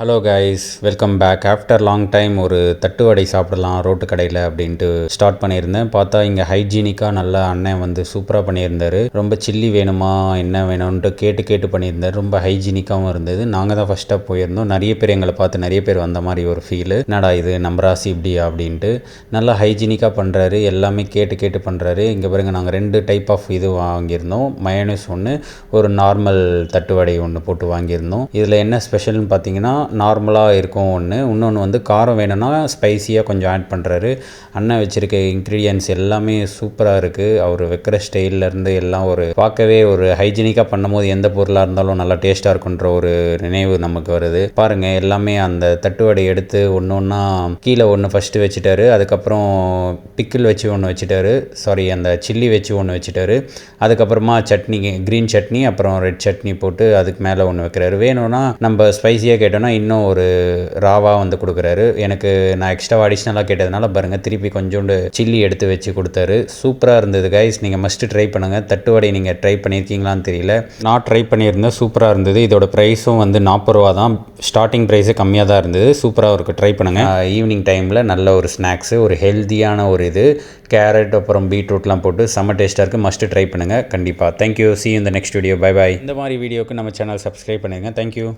Hello guys welcome back after long time ஒரு தட்டு வடை சாப்பிடலாம் ரோட்டு கடையில் அப்படின்ட்டு ஸ்டார்ட் பண்ணியிருந்தேன். பார்த்தா இங்கே ஹைஜீனிக்காக நல்லா அண்ணன் வந்து சூப்பராக பண்ணியிருந்தார். ரொம்ப சில்லி வேணுமா என்ன வேணும்ன்ட்டு கேட்டு கேட்டு பண்ணியிருந்தார். ரொம்ப ஹைஜீனிக்காகவும் இருந்தது. நாங்கள் தான் ஃபஸ்ட்டாக போயிருந்தோம். நிறைய பேர் எங்களை பார்த்து நிறைய பேர் வந்த மாதிரி ஒரு ஃபீலு என்னடா இது நம்ம ராசி இப்படியா அப்படின்ட்டு நல்லா ஹைஜீனிக்காக பண்ணுறாரு எல்லாமே கேட்டு கேட்டு பண்ணுறாரு இங்கே பாருங்கள் நாங்கள் ரெண்டு டைப் ஆஃப் இது வாங்கியிருந்தோம். மயோனிஸ் ஒன்று ஒரு நார்மல் தட்டு வடை ஒன்று போட்டு வாங்கியிருந்தோம். இதில் என்ன ஸ்பெஷல்னு பார்த்தீங்கன்னா நார்மலாக இருக்கும் ஒன்று. இன்னொன்று வந்து காரம் வேணும்னா ஸ்பைசியாக கொஞ்சம் ஆட் பண்ணுறாரு அண்ணன் வச்சுருக்க இன்க்ரீடியன்ஸ் எல்லாமே சூப்பராக இருக்குது அவர் வைக்கிற ஸ்டைல்லேருந்து எல்லாம் ஒரு பார்க்கவே ஒரு ஹைஜீனிக்காக பண்ணும்போது எந்த பொருளாக இருந்தாலும் நல்லா டேஸ்ட்டாக இருக்குன்ற ஒரு நினைவு நமக்கு வருது. பாருங்கள் எல்லாமே அந்த தட்டுவடை எடுத்து ஒன்று ஒன்றா கீழே ஒன்று ஃபஸ்ட்டு வச்சுட்டாரு. அதுக்கப்புறம் பிக்கிள் வச்சு ஒன்று வச்சுட்டாரு. சாரி அந்த சில்லி வச்சு ஒன்று வச்சுட்டாரு. அதுக்கப்புறமா சட்னி க்ரீன் சட்னி அப்புறம் ரெட் சட்னி போட்டு அதுக்கு மேலே ஒன்று வைக்கிறாரு. வேணும்னா நம்ம ஸ்பைசியாக கேட்டோன்னா இன்னும் ஒரு ராவா வந்து கொடுக்குறாரு. எனக்கு நான் எக்ஸ்ட்ரா அடிஷ்னலாக கேட்டதுனால பாருங்கள் திருப்பி கொஞ்சோண்டு சில்லி எடுத்து வச்சு கொடுத்தாரு. சூப்பராக இருந்தது கைஸ் நீங்கள் மஸ்ட்டு ட்ரை பண்ணுங்கள் தட்டு வடை நீங்கள் ட்ரை பண்ணியிருக்கீங்களான்னு தெரியல. நான் ட்ரை பண்ணியிருந்தேன். சூப்பராக இருந்தது. இதோட ப்ரைஸும் வந்து நாற்பது ரூபா தான் ஸ்டார்டிங் ப்ரைஸு கம்மியாக தான் இருந்தது. சூப்பராக இருக்குது ட்ரை பண்ணுங்கள் ஈவினிங் டைமில் நல்ல ஒரு ஸ்நாக்ஸு ஒரு ஹெல்த்தியான ஒரு இது. கேரட் அப்புறம் பீட்ரூட்லாம் போட்டு செம்ம டேஸ்ட்டாக இருக்குது மஸ்ட்டு ட்ரை பண்ணுங்கள் கண்டிப்பாக தேங்க்யூ சி இந்த நெக்ஸ்ட் வீடியோ பை பாய் இந்த மாதிரி வீடியோக்கு நம்ம சேனல் சப்ஸ்கிரைப் பண்ணுங்கள் தேங்க்யூ